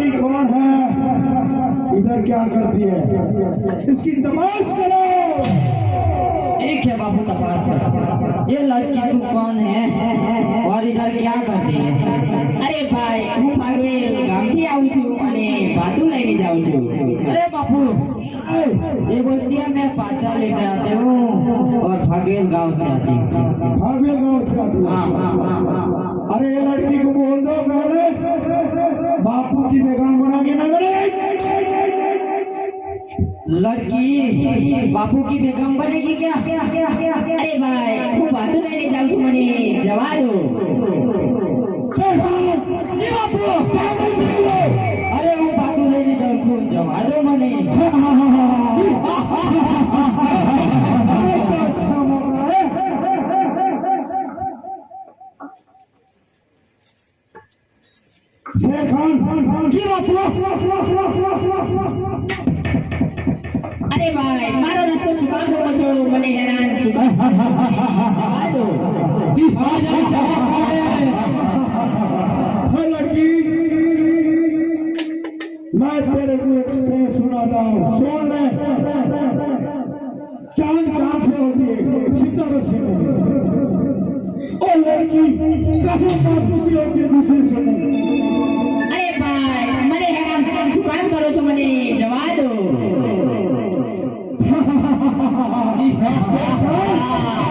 ये लड़की कौन है इधर क्या करती है इसकी तमाश करो ठीक है बाबू तपास कर ये लड़की तू कौन है और इधर क्या करती है અરે ભાઈ હું ફાગવેલ ગામથી આવું છું અને ભાતું લઈને જાઉં છું अरे बापू ये बोलती है मैं पाता लेकर आते हूँ और फगेल गांव से आती हूँ भागवे गांव से आती है हाँ, हाँ, हाँ, हाँ। लड़की बापू की बेगम बनेगी क्या અરે ભાઈ હું ભાતું લઈને જાઉં છું મને જવા દો शेर खान जी बापू अरे હું પાતું લઈને જાઉં છું જવા દો મને अच्छा मौका है મને હેરાન શું કામ જવા દો है लड़की मैं तेरे को एक से सुनाता हूँ सुन ले चांद चांद से होती है सितारों से नहीं और लड़की कसम बापू से होती है दूसरे से नहीं અરે ભાઈ મને હેરાન શું કામ કરો છો મને જવા દો